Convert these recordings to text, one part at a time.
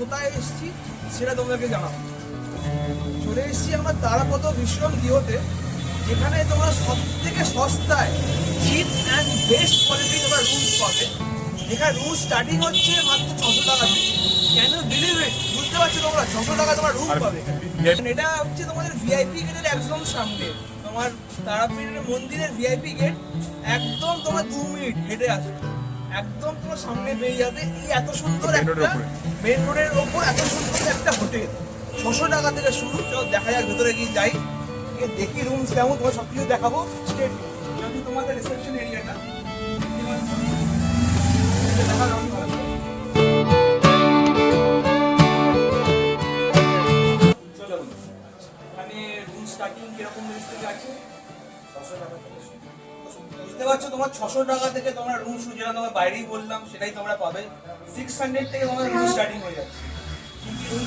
কোথায় এসেছি সেটা তোমাদেরকে জানাব। চলে এসেছি আমার তারাপদ বিশ্রাম গৃহতে যেখানে তোমরা সব থেকে সস্তায় চিপ অ্যান্ড বেস্ট কোয়ালিটি তোমরা রুমস পাবে। এখানে রুম স্টার্টিং হচ্ছে মাত্র ছশো টাকা থেকে কেন বিলিভ ইট বুঝতে পারছ তোমরা? ছশো টাকা তোমার রুম পাবে এটা হচ্ছে তোমাদের ভিআইপি গেটের একদম সামনে। তোমার তারাপীঠের মন্দিরের ভিআইপি গেট একদম তোমার দু মিনিট হেঁটে আসবে। একদম তোমার সামনে পেয়ে যাবে। এই এত সুন্দর একটা মেন রোডের ওপর এত সুন্দর একটা হোটেল। ছশো টাকা থেকে শুরু। চল দেখা যাক ভেতরে গিয়ে যাই। দেখি রুমস কেমন তোমার সব কিছু দেখাবো স্টেট যদি তোমাদের রিসেপশন এরিয়াটা এখানে রুম স্টার্টিং কীরকম রেঞ্জ থেকে আছে? ছশো টাকা বুঝতে পারছ তোমার ছশো টাকা থেকে তোমরা রুম শুরু যেটা তোমার বাইরেই বললাম সেটাই তোমরা পাবে। সিক্স হান্ড্রেড থেকে তোমার রুম স্টার্টিং হয়ে যাচ্ছে। কি রুম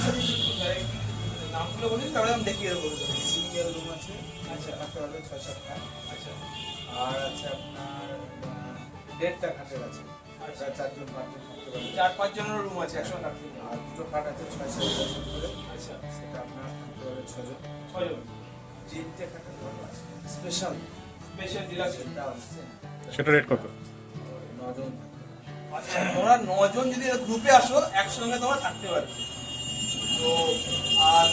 নামগুলো বলি তাহলে আমি দেখিয়ে দেবো। সিঙ্গেল রুম আছে আচ্ছা একটা হলো ছয় সাতটা আচ্ছা। আর আছে আপনার দেড়টা খাটের আছে। আচ্ছা চারজন পাঁচজন থাকতে পারে চার পাঁচজনের রুম আছে একশো কাটতে আর দুটো খাট আছে ছয় সাত করে। আচ্ছা সেটা আপনার থাকতে পারে ছজন। ছজন। তিনটে খাটের আছে। স্পেশাল সেটা রেট কত? আচ্ছা তোমরা নজন যদি গ্রুপে আসো একসঙ্গে তোমরা থাকতে পারবে। তো আর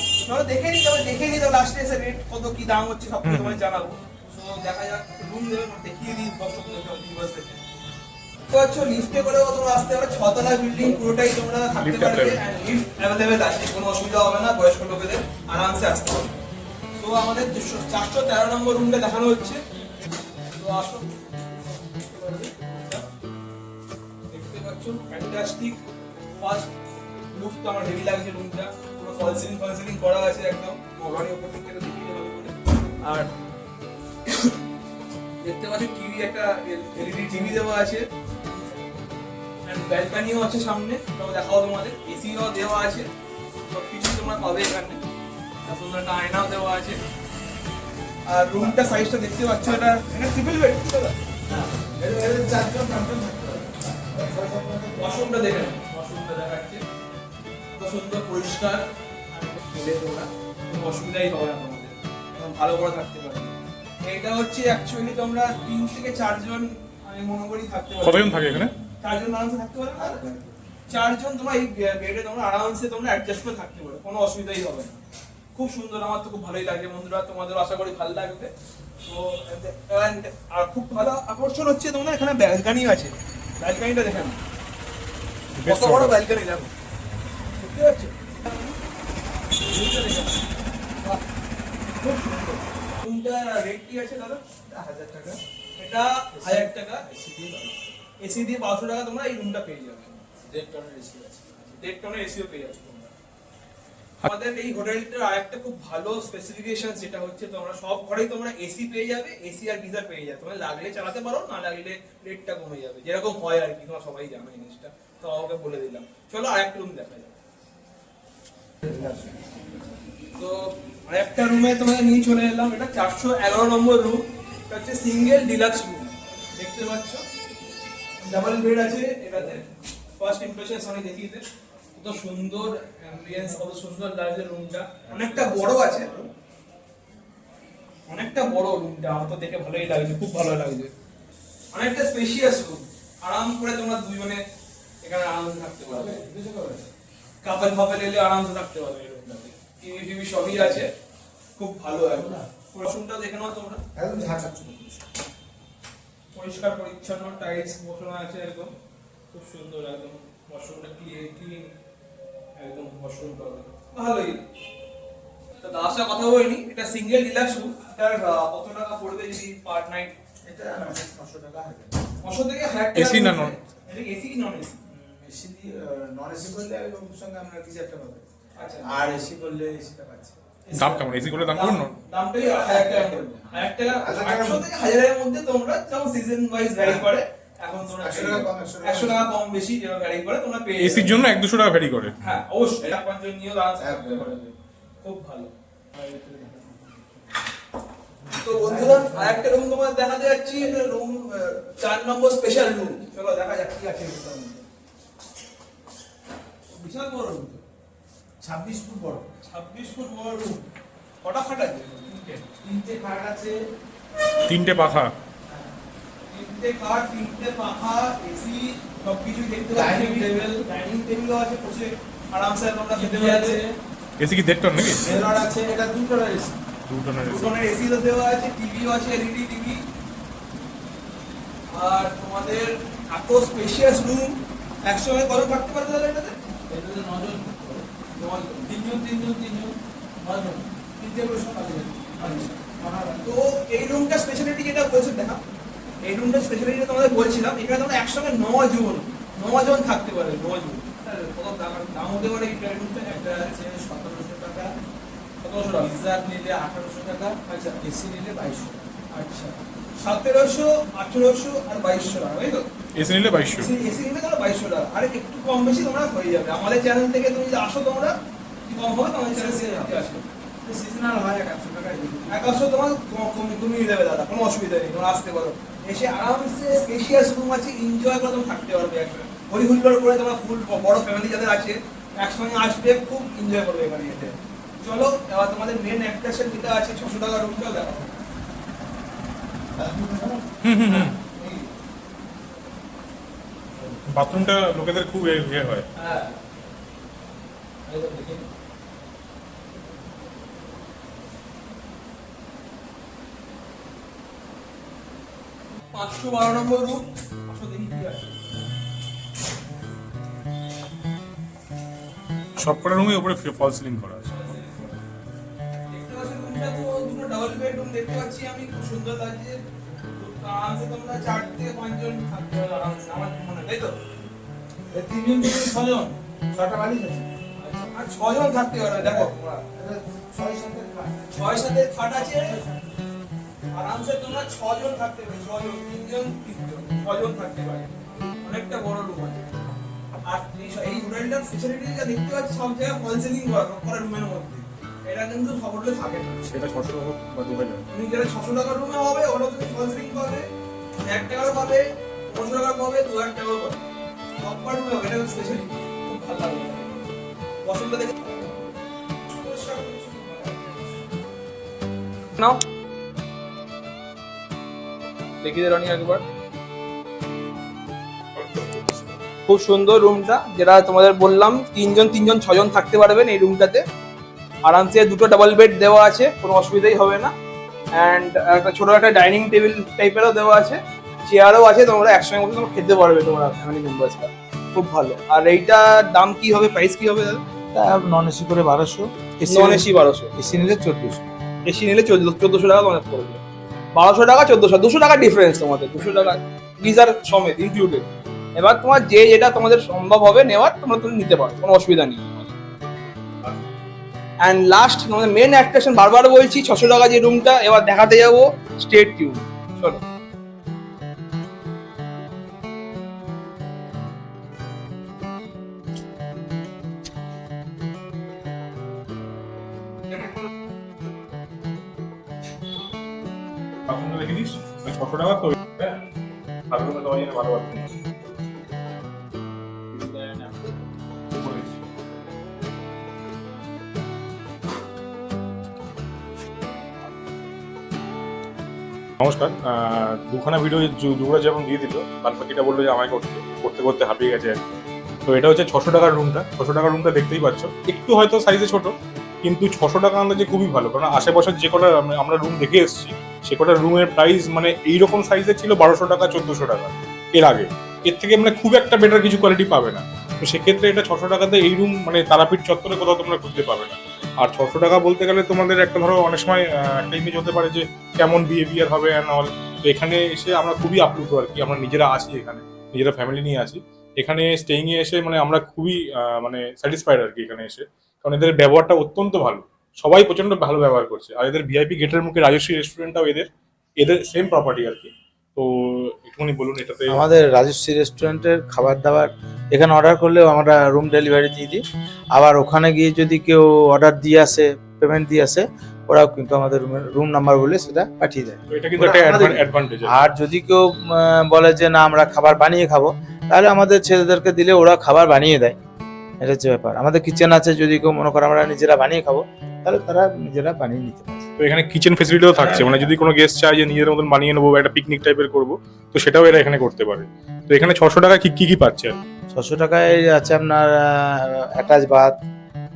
দেখে নিই তবে দেখে নিই লাস্টে এসে রেট কত কি দাম হচ্ছে সব কিছু তোমায় জানাব। তো দেখা যাক রুম দেবে দেখিয়ে দিই দর্শকদের তো লিফটে তোমরা আসতে পারো ছতলা বিল্ডিং পুরোটাই তোমরা থাকতে পারবে available. লিফট অ্যাভেলেবেল আছে কোনো অসুবিধা হবে না বয়স্ক লোকেদের আরামসে আসতে পারবে। তো আমাদের চারশো তেরো নম্বর রুমটা দেখানো হচ্ছে। দেখতে পাচ্ছ ফ্যান্টাস্টিক ফার্স্ট লুক তো আমার লাগছে রুমটা পুরো ফল সিলিং করা আছে একদম। মগানি উপর থেকে আর দেখতে পাচ্ছ টিভি একটা এলইডি টিভি দেওয়া আছে। ব্যালকনিও আছে সামনে। তো দেখাও তোমাদের। এসিও দেওয়া আছে। সব কিছু তোমরা পাবে এখানে। সুন্দর একটা আয়নাও দেওয়া আছে। আর রুমটা সাইজটা দেখতে পাচ্ছ এটা এটা ট্রিপল বেড ওয়াশরুমটা দেখে নাও ওয়াশরুমটা দেখাচ্ছে। কত সুন্দর পরিষ্কার। আর কোনো অসুবিধাই হবে না তোমাদের। ভালো করে থাকতে পারবে। এটা হচ্ছে অ্যাকচুয়ালি তোমরা তিন থেকে চারজন আমি মনে করি থাকতে পারবে। কতজন থাকে এখানে? চারজন আরামসে থাকতে পারবে না? চারজন তোমরা এই বেডে তোমরা আরামসে তোমরা অ্যাডজাস্ট করে থাকতে পারো কোনো অসুবিধাই হবে না। খুব সুন্দর আমার তো খুব ভালোই লাগে বন্ধুরা তোমাদের আশা করি ভালো লাগবে। তো আর খুব ভালো আকর্ষণ হচ্ছে তোমরা এখানে ব্যালকানি আছে। ব্যালকানিটা দেখে নাও। বেশ কত বড়। ব্যালকনি দেখো। নাও। বাহ, খুব সুন্দর। রুমটা রেট কি আছে দাদা? হাজার টাকা। এটা হাজার টাকা। এসি দিয়ে। এসি দিয়ে বারোশো টাকা তোমরা এই রুমটা পেয়ে যাবে। দেড় টনের এসি আছে। দেড় টনের এসিও পেয়ে তোমরা আমাদের এই হোটেলটার আরেকটা খুব ভালো স্পেসিফিকেশন যেটা হচ্ছে তোমরা সব ঘরেই তোমরা এসি পেয়ে যাবে এসি আর গিজার পেয়ে যাবে। তোমরা লাগলে চালাতে পারো, না লাগলে রেটটা কমে যাবে। যেরকম হয় আর কি, তোমরা সবাই জানো জিনিসটা। তো আমাকে বলে দিলাম। চলো আরেকটা রুম দেখা যাক। তো আরেকটা রুমে তোমাদের নিয়ে চলে এলাম। এটা চারশো এগারো নম্বর রুম এটা হচ্ছে সিঙ্গেল ডিলাক্স রুম দেখতে পাচ্ছ? ডাবল বেড আছে, এটাতে ফার্স্ট ইমপ্রেশন আমি দেখিয়ে দে। কত সুন্দর অ্যাম্বিয়েন্স কত সুন্দর লাগছে রুমটা অনেকটা বড় আছে। অনেকটা বড় রুমটা আমার তো দেখে ভালোই লাগছে খুব ভালো লাগছে। অনেকটা স্পেশিয়াস রুম আরাম করে তোমরা দুজনে এখানে আরামসে থাকতে পারবে। কাপল ফাপল এলে আরামসে থাকতে পারবে রুমটাতে টিভি টিভি সবই আছে। খুব ভালো একদম ওয়াশরুমটা দেখে নাও তোমরা। একদম ঝাঁঝাচ্ছ পরিষ্কার পরিচ্ছন্ন টাইলস বসানো আছে একদম খুব সুন্দর একদম। ওয়াশরুমটা ক্লিন ক্লিন একদম ওয়াশরুম পাবে ভালোই। তো দাদার সাথে কথা বলিনি এটা সিঙ্গেল ডিলাক্স রুম এটার কত টাকা পড়বে যদি পার নাইট এটা নশো টাকা হাজার নশো থেকে হাজার AC না non? এসি কি নন এসি এসি দিয়ে নন এসি করলে সঙ্গে আমরা কিছু একটা পাবে? আচ্ছা। আর এসি করলে এসিটা পাচ্ছে। দাম কেমন? এসি করলে দাম কেমন দামটাই হাজার টাকা হাজার টাকা আটশো থেকে হাজারের মধ্যে তোমরা যেমন সিজন ওয়াইজ ভ্যারি করে এখন তোমরা একশো টাকা কম, বেশি। যেটা ভ্যারি করে তোমরা পেয়ে এসির জন্য এক দুশো টাকা ভ্যারি করে। হ্যাঁ অবশ্যই। এক পাঁচজন নিয়েও খুব ভালো। তো বন্ধুরা আরেকটা রুম তোমাদের দেখাতে যাচ্ছি। রুম চার নম্বর স্পেশাল রুম চলো দেখা যাক কি আছে বিশাল বড় রুম ছাব্বিশ ফুট বড়। ছাব্বিশ ফুট বড় রুম কটা খাট আছে? তিনটে। তিনটে খাট আছে। তিনটে পাখা। তিনটে খাট তিনটে পাখা এসি সব দেখতে পাচ্ছি। Dining table। ডাইনিং টেবিলও আছে বসে আরামসে তোমরা খেতে পারবে এসি কি দেড় নাকি? মেলার আছে। এটা দুটো রয়েছে দু টনের এসি দুজনের এসি তো দেওয়া আছে টিভিও আছে এলইডি টিভি আর তোমাদের এত স্পেশিয়াস রুম একসঙ্গে কত থাকতে পারবে তাহলে এটাতে? এটাতে নজন। নজন। তিনজন তিনজন তিনজন। নজন। তিনটে মহারাজ তো এই রুমটা স্পেশালিটি যেটা বলছেন দেখা এই রুমটা স্পেশালিটি তোমাদের বলছিলাম এখানে তোমরা একসঙ্গে নজন নজন থাকতে পারে নজন কত দাম? দাম হতে পারে এই রুমটা একটা আছে সতেরোশো টাকা সতেরোশো টাকা গিজার নিলে আঠারোশো টাকা আচ্ছা এসি নিলে বাইশশো আচ্ছা সতেরোশো আঠেরোশো আর বাইশশো টাকা তাই তো? এসি নিলে বাইশশো। এসি নিলে তোমরা বাইশশো টাকা। আর একটু কম বেশি তোমরা হয়ে যাবে। আমাদের চ্যানেল থেকে তুমি যদি আসো তোমরা কি কম হবে? তোমাদের চ্যানেল থেকে আসো সিজনাল হয় একশো টাকা একশো তোমার কম- কম- কমিয়ে দেবে দাদা কোনো অসুবিধা নেই তোমরা আসতে পারো। এসে আরামসে স্পেশিয়াস রুম আছে এনজয় করে তুমি থাকতে পারবে একসঙ্গে। হই হুল্লোড় করে তোমার ফুল বড় ফ্যামিলি যাদের আছে একসঙ্গে আসবে খুব এনজয় করবে এখানে এসে। চলো এবার তোমাদের মেন অ্যাট্রাকশন যেটা আছে ছশো টাকা রুম রুমটা দেখো বাথরুমটা লোকেদের খুব ইয়ে হয়। হ্যাঁ এই তো দেখে নিন। পাঁচশো বারো নম্বর রুম পাঁচশো দেখি কি আছে সব রুমে উপরে ফল সিলিং করা আছে। দেখতে পাচ্ছি রুমটা তো দুটো ডাবল বেডরুম দেখতে পাচ্ছি আমি খুব সুন্দর লাগছে। তো আরামসে তোমরা চার থেকে পাঁচজন থাকতে পারো আরামসে আমার মনে হয়, তাই তো? তিনজন তিনজন ছজন ছটা বালিশ আছে। আর ছজন থাকতে দেখো। ছয় সাতের খাট। ছয় সাথে খাট আছে আরামসে তোমরা ছজন থাকতে পারবে ছজন তিনজন তিনজন ছজন থাকতে পারে। অনেকটা বড় রুম আছে। আর এই হোটেলটার ফেসিলিটি যা দেখতে পাচ্ছি সব জায়গায় ফল সিলিং করা করা রুমের মধ্যে। এটা কিন্তু সব হোটেলে থাকে না। সেটা ছশো হোক বা দু হাজার। তুমি যেটা ছশো টাকার রুমে হবে ওটা তুমি ফল সিলিং পাবে এক টাকাও পাবে পনেরোশো টাকা পাবে দু হাজার টাকাও পাবে। সববার রুমে হবে এটা স্পেশালি খুব ভালো লাগবে পছন্দ দেখে নাও। দেখিয়ে দে রনি একবার। খুব সুন্দর রুমটা যেটা তোমাদের বললাম তিনজন তিনজন ছজন থাকতে পারবেন এই রুমটাতে। আরামসে দুটো ডাবল বেড দেওয়া আছে কোনো অসুবিধাই হবে না। অ্যান্ড একটা ছোট একটা ডাইনিং টেবিল টাইপেরও দেওয়া আছে। চেয়ারও আছে তোমরা একসঙ্গে বসে তোমরা খেতে পারবে তোমরা ফ্যামিলি মেম্বার্সরা খুব ভালো। আর এইটার দাম কি হবে প্রাইস কি হবে নন এসি করে বারোশো নন এসি বারোশো। এসি নিলে চোদ্দশো। এসি নিলে চোদ্দ চোদ্দোশো টাকা তোমাদের পড়বে। বারোশো টাকা, চোদ্দোশো, দুশো টাকা ডিফারেন্স তোমাদের, দুশো টাকা গিজার সমেত ইনক্লুডেড এবার তোমার যে যেটা তোমাদের সম্ভব হবে নেওয়ার, তোমরা তুমি নিতে পারো, কোনো অসুবিধা নেই। অ্যান্ড লাস্ট তোমাদের মেন অ্যাট্রাকশন বারবার বলছি, ছশো টাকা যে রুমটা এবার দেখাতে যাব স্টেট টিউন চলো। টাকা তো হ্যাঁ বাথরুমটা সবাই যেন ভালো বাথরুম নমস্কার দুখানা ভিডিও দুপুরে যেমন দিয়ে দিল বাদ বাকিটা বলল যে আমায় করতে করতে করতে হাঁপিয়ে গেছে আর তো এটা হচ্ছে ছশো টাকার রুমটা ছশো টাকার রুমটা দেখতেই পাচ্ছ। একটু হয়তো সাইজে ছোট, কিন্তু ছশো টাকা আন্দাজে খুবই ভালো। কারণ আশেপাশের যে কটা আমরা রুম দেখে এসেছি সে কটা রুমের প্রাইস মানে এইরকম সাইজের ছিল বারোশো টাকা, চোদ্দোশো টাকা। এর আগে। এর থেকে মানে খুব একটা বেটার কিছু কোয়ালিটি পাবে না। তো সেক্ষেত্রে এটা ছশো টাকাতে এই রুম মানে তারাপীঠ চত্বরে কোথাও তোমরা খুঁজতে পাবে না। আর ছশো টাকা বলতে গেলে তোমাদের একটা ধরো অনেক সময় একটা ইমেজ হতে পারে যে কেমন বিহেভিয়ার হবে অ্যান্ড অল তো এখানে এসে আমরা খুবই আপ্লুত আর কি। আমরা নিজেরা আছি এখানে। নিজেরা ফ্যামিলি নিয়ে আছি। এখানে স্টেইং এ এসে মানে আমরা খুবই মানে স্যাটিসফাইড আর কি এখানে এসে। কারণ এদের ব্যবহারটা অত্যন্ত ভালো। সবাই প্রচণ্ড ভালো ব্যবহার করছে। আর এদের ভিআইপি গেটের মুখে রাজশ্রী রেস্টুরেন্টটাও এদের এদের সেম প্রপার্টি আর কি। তো একটুখানি বলুন এটাতে আমাদের রাজশ্রী রেস্টুরেন্টের খাবার দাবার এখানে অর্ডার করলেও আমরা রুম ডেলিভারি দিয়ে দিই। আবার ওখানে গিয়ে যদি কেউ অর্ডার দিয়ে আসে পেমেন্ট দিয়ে আসে ওরাও কিন্তু আমাদের রুমের রুম নাম্বার বলে সেটা পাঠিয়ে দেয়। এটা কিন্তু একটা অ্যাডভান্টেজ আর যদি কেউ বলে যে না আমরা খাবার বানিয়ে খাব তাহলে আমাদের ছেলেদেরকে দিলে ওরা খাবার বানিয়ে দেয়। এটা হচ্ছে ব্যাপার। আমাদের কিচেন আছে যদি কেউ মনে করে আমরা নিজেরা বানিয়ে খাব তাহলে তারা নিজেরা বানিয়ে নিতে পারে তো এখানে কিচেন ফেসিলিটিও থাকছে। মানে যদি কোনো গেস্ট চায় যে নিজেদের মতন বানিয়ে নেব একটা পিকনিক টাইপের করব তো সেটাও এরা এখানে করতে পারে। তো এখানে ছশো টাকা কি কি কি পাচ্ছে? ছশো টাকায় আছে আপনার অ্যাটাচ বাথ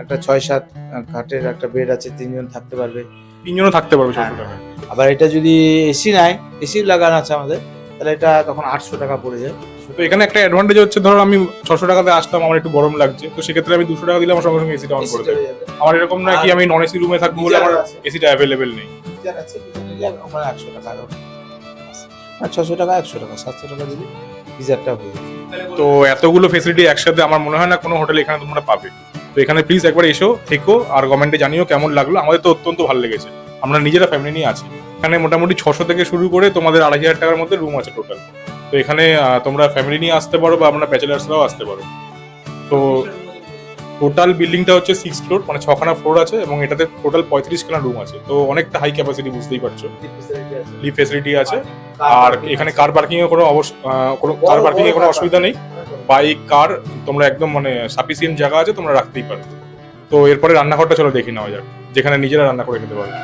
একটা ছয় সাত খাটের একটা বেড আছে তিনজন থাকতে পারবে। তিনজনও থাকতে পারবে ছশো হ্যাঁ। টাকা আবার এটা যদি এসি নাই এসি লাগানো আছে আমাদের তাহলে এটা তখন আটশো টাকা পড়ে যায়। তো এখানে একটা অ্যাডভান্টেজ হচ্ছে ধরো আমি ছশো টাকাতে আসলাম আমার একটু গরম লাগছে তো সেক্ষেত্রে আমি দুশো টাকা দিলে আমার সঙ্গে সঙ্গে এসিটা অন করে দেবে আমার এরকম না কি আমি নন এসি রুমে থাকব বলে আমার এসিটা অ্যাভেলেবেল নেই। একশো টাকা আর ছশো টাকা একশো টাকা সাতশো টাকা দিলে গিজারটা হয়ে তো এতগুলো ফেসিলিটি একসাথে আমার মনে হয় না কোনো হোটেল এখানে তোমরা পাবে। তো এখানে প্লিজ একবার এসো থেকো আর গভর্নমেন্টে জানিও কেমন লাগল। আমাদের তো অত্যন্ত ভালো লেগেছে। আমরা নিজেরা ফ্যামিলি নিয়ে আছি। এখানে মোটামুটি ছশো থেকে শুরু করে তোমাদের আড়াই হাজার টাকার মধ্যে রুম আছে টোটাল তো এখানে তোমরা ফ্যামিলি নিয়ে আসতে পারো বা আমরা ব্যাচেলার্সরাও আসতে পারো। তো টোটাল বিল্ডিংটা হচ্ছে সিক্স ফ্লোর মানে ছখানা ফ্লোর আছে এবং এটাতে টোটাল পঁয়ত্রিশ খানা রুম আছে। তো অনেকটা হাই ক্যাপাসিটি বুঝতেই পারছ। লিফট ফেসিলিটি আছে। আর এখানে কার পার্কিং এর কোনো কোনো কার পার্কিং এর কোনো অসুবিধা নেই। বাইক কার তোমরা একদম মানে সাফিসিয়েন্ট জায়গা আছে তোমরা রাখতেই পারো। তো এরপরে রান্নাঘরটা চলো দেখে নেওয়া যাক যেখানে নিজেরা রান্না করে খেতে পারবে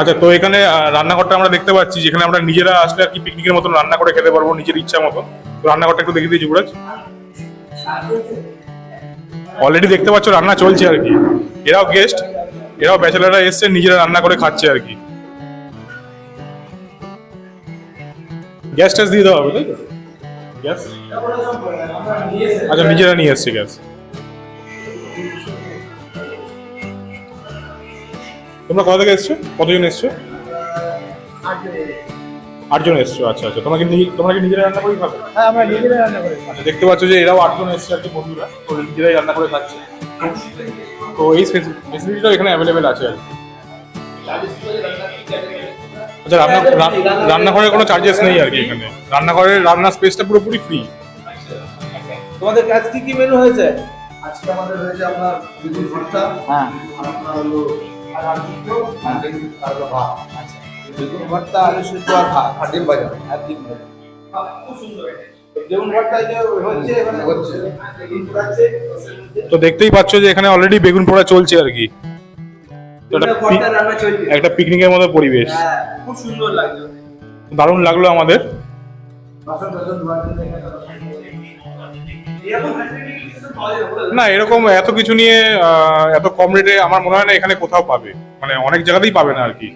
আচ্ছা তো এখানে রান্নাঘরটা আমরা দেখতে পাচ্ছি, যেখানে আমরা নিজেরা আসলে আর কি পিকনিকের মতন রান্না করে খেতে পারব, নিজের ইচ্ছা মতো। তো রান্নাঘরটা একটু দেখিয়ে দিই, যুবরাজ। অলরেডি দেখতে পাচ্ছ, রান্না চলছে আর কি। এরাও গেস্ট এরাও ব্যাচেলাররা এসছে, নিজেরা রান্না করে খাচ্ছে আর কি। গ্যাস ট্যাস দিয়ে দেওয়া হবে, তাই তো? গ্যাস আচ্ছা নিজেরা নিয়ে এসছে গ্যাস তোমরা কোথা থেকে এসছো? কতজন এসছো? আটজন এসছো আচ্ছা আচ্ছা। তোমাকে নি- তোমরা কি নিজেরা রান্না করে খাবে? হ্যাঁ আমরা নিজেরা রান্না করে আচ্ছা দেখতে পাচ্ছ যে এরাও আটজন এসছে আর কি বন্ধুরা। তো নিজেরাই রান্না করে খাচ্ছে। তো এই ফেসিলিটিটা এখানে অ্যাভেলেবেল আছে আর কি। আচ্ছা রান্না রান- রান্নাঘরের কোনো চার্জেস নেই আর কি এখানে। রান্নাঘরের রান্নার স্পেসটা পুরোপুরি ফ্রি তোমাদের কাজ কি কি মেনু হয়েছে? আজকে আমাদের হয়েছে আপনার বেগুন ভর্তা। হ্যাঁ। আপনার হলো আর দুটো আর বেগুন আর হলো ভাত আচ্ছা বেগুন ভর্তা আলু সিদ্ধ আর ভাত আর ডিম ভাজা আর ডিম ভাজা। বেগুন ভর্তা যে হচ্ছে এখানে হচ্ছে। বেগুন পোড়াচ্ছে তো দেখতেই পাচ্ছ যে এখানে অলরেডি বেগুন পোড়া চলছে আর কি একটা পিকনিকের মতো পরিবেশ হ্যাঁ খুব সুন্দর লাগছে দারুণ লাগল আমাদের না এরকম এত কিছু নিয়ে এত কম রেটে আমার মনে হয় না এখানে কোথাও পাবে। মানে অনেক জায়গাতেই পাবে না আর কি।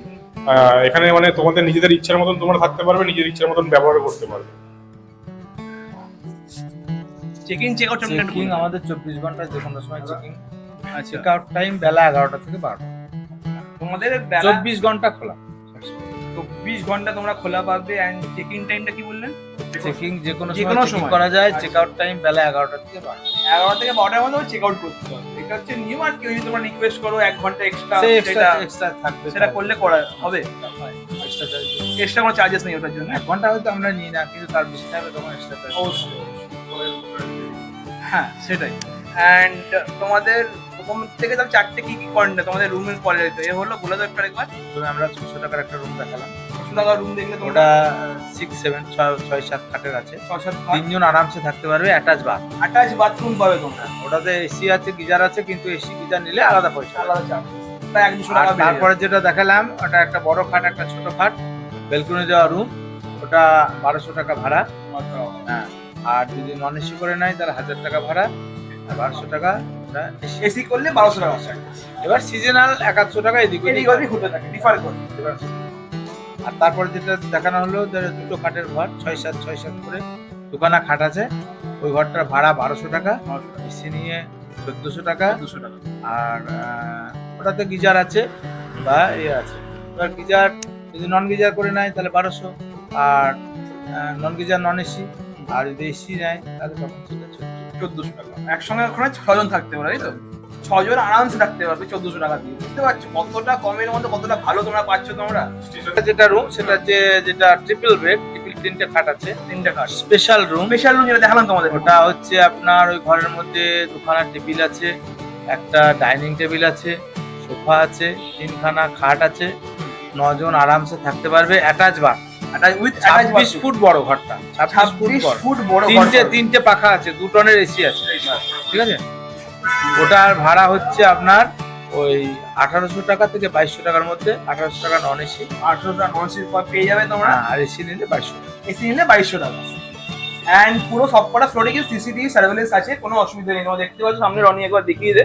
এখানে মানে তোমাদের নিজেদের ইচ্ছার মতন তোমরা থাকতে পারবে নিজের ইচ্ছার মতন ব্যবহার করতে পারবে। চেক চেক আউট চেকিং আমাদের চব্বিশ ঘণ্টা যে কোনো সময় চেকিং চেক আউট টাইম বেলা এগারোটা থেকে বারোটা। তোমাদের বেলা চব্বিশ ঘণ্টা খোলা। চব্বিশ ঘণ্টা তোমরা খোলা পাবে এন্ড চেক ইন টাইমটা কি বললেন? চেকিং যে কোনো সময় চেকিং করা যায়। চেক আউট টাইম বেলা এগারোটা থেকে এগারোটা থেকে বারোটার মধ্যে চেক আউট করতে হবে। এটা হচ্ছে নিয়ম আর কেউ যদি তোমরা রিকোয়েস্ট করো এক ঘণ্টা এক্সট্রা সেটা এক্সট্রা থাকবে সেটা করলে করা হবে। এক্সট্রা কোনো চার্জেস নেই ওটার জন্য। এক ঘণ্টা হয়তো আমরা নিই না কিন্তু তার বেশি থাকবে তখন এক্সট্রা অবশ্যই। হ্যাঁ সেটাই। অ্যান্ড তোমাদের প্রথম থেকে তাহলে চারটে কি কি করেন তোমাদের রুমের কোয়ালিটি এ হলো বলে দাও একটু একবার প্রথমে আমরা ছশো টাকার একটা রুম দেখালাম। ছশো টাকা রুম দেখলে ওটা সিক্স সেভেন ছয় ছয় সাত খাটের আছে। ছ সাত তিনজন আরামসে থাকতে পারবে অ্যাটাচ বাথ আটাশ বাথরুম পাবে তোমরা। ওটাতে এসি আছে গিজার আছে কিন্তু এসি গিজার নিলে আলাদা পয়সা। আলাদা চার্জ। তারপরে যেটা দেখালাম ওটা একটা বড় খাট একটা ছোট খাট। বেলকনি দেওয়া রুম ওটা বারোশো টাকা ভাড়া। হ্যাঁ। আর যদি নন এসি করে নেয় তাহলে হাজার টাকা ভাড়া। বারোশো টাকা এসি করলে বারোশো টাকা এবার সিজনাল একাশশো টাকা এদিক এদিক ওদিক ঘুরতে থাকে। ডিফার করে আর তারপরে যেটা দেখানো হলো দুটো খাটের ঘর ছয় সাত ছয় সাত করে দুখানা খাট আছে। ওই ঘরটার ভাড়া বারোশো টাকা। এসি নিয়ে চোদ্দোশো টাকা। দুশো টাকা। আর ওটাতে গিজার আছে বা ইয়ে আছে। এবার গিজার যদি নন গিজার করে নেয় তাহলে বারোশো। আর নন গিজার নন এসি আর যদি এসি নেয় তাহলে তখন সেটা চোদ্দোশো। চোদ্দশো টাকা। একসঙ্গে ওখানে ছজন থাকতে পারে তাই তো? ছজন আরামসে থাকতে পারবে চোদ্দশো টাকা দিয়ে। বুঝতে পারছ? কতটা কমের মধ্যে কতটা ভালো তোমরা পাচ্ছ তোমরা? যেটা রুম সেটা যে যেটা ট্রিপল বেড ট্রিপল তিনটে খাট আছে। তিনটে কাজ স্পেশাল রুম স্পেশাল রুম যেটা দেখালাম তোমাদের। ওটা হচ্ছে আপনার ওই ঘরের মধ্যে দুখানা টেবিল আছে একটা ডাইনিং টেবিল আছে সোফা আছে তিনখানা খাট আছে। নজন আরামসে থাকতে পারবে। অ্যাটাচ বাথ ছাব্বিশ ফুট বড় ঘরটা। ছাব্বিশ ফুট বড়। তিনটে তিনটে পাখা আছে দু টনের এসি আছে। ঠিক আছে? ওটার ভাড়া হচ্ছে আপনার ওই আঠারোশো টাকা থেকে বাইশশো টাকার মধ্যে আঠারোশো টাকা নন এসি আঠারোটা নশো পেয়ে যাবে তোমরা। আর এসি নিলে বাইশশো এসি নিলে বাইশশো টাকা। অ্যান্ড পুরো সবকটা ফ্লোরে কিন্তু সিসিটিভি সার্ভেলেন্স আছে কোনো অসুবিধা নেই। তোমরা দেখতে পাচ্ছ সামনে রনি একবার দেখিয়ে দে।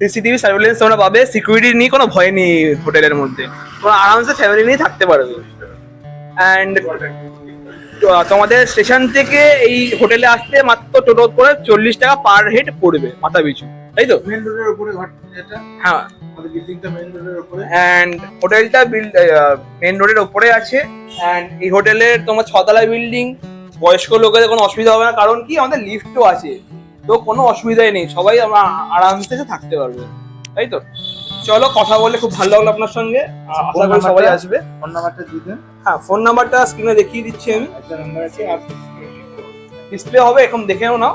সিসিটিভি সার্ভেলেন্স তোমরা পাবে সিকিউরিটি নিয়ে কোনো ভয় নেই হোটেলের মধ্যে। তোমরা আরামসে ফ্যামিলি নিয়ে থাকতে পারবে। অ্যান্ড তোমাদের স্টেশন থেকে এই হোটেলে আসতে মাত্র টোটো করে চল্লিশ টাকা পার হেড পড়বে মাথা পিছু। তাই তো? মেন রোডের উপরে হ্যাঁ। আমাদের মেন রোডের উপরে। অ্যান্ড হোটেলটা বিল্ড মেন রোডের ওপরে আছে। অ্যান্ড এই হোটেলের তোমার ছতলা বিল্ডিং বয়স্ক লোকেদের কোনো অসুবিধা হবে না কারণ কি আমাদের লিফটও আছে। তো কোনো অসুবিধাই নেই সবাই আমরা আরামসে থাকতে পারবে। তাই তো? চলো কথা বলে খুব ভালো লাগল আপনার সঙ্গে। আশা করি সবাই আসবে। ফোন নাম্বারটা দিয়ে দেন। হ্যাঁ ফোন নাম্বারটা স্ক্রিনে দেখিয়ে দিচ্ছি আমি। একটা নাম্বার আছে আর ডিসপ্লে হবে এখন দেখেও নাও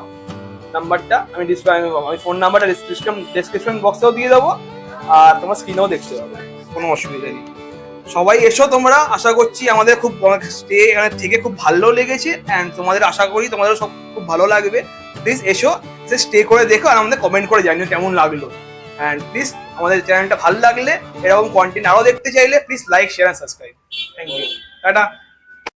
নাম্বারটা। আমি ডিসপ্লে আমি আমি ফোন নাম্বারটা ডিসক্রিপশন ডেসক্রিপশন বক্সেও দিয়ে দেবো আর তোমার স্ক্রিনেও দেখতে পাবে। কোনো অসুবিধা নেই। সবাই এসো তোমরা। আশা করছি আমাদের খুব স্টে এখানে থেকে খুব ভালো লেগেছে অ্যান্ড তোমাদের আশা করি তোমাদের সব খুব ভালো লাগবে। প্লিজ এসো সে স্টে করে দেখো আর আমাদের কমেন্ট করে জানিও কেমন লাগল। অ্যান্ড প্লিজ আমাদের চ্যানেলটা ভালো লাগলে এরকম কন্টেন্ট আরও দেখতে চাইলে please like share and subscribe thank you tata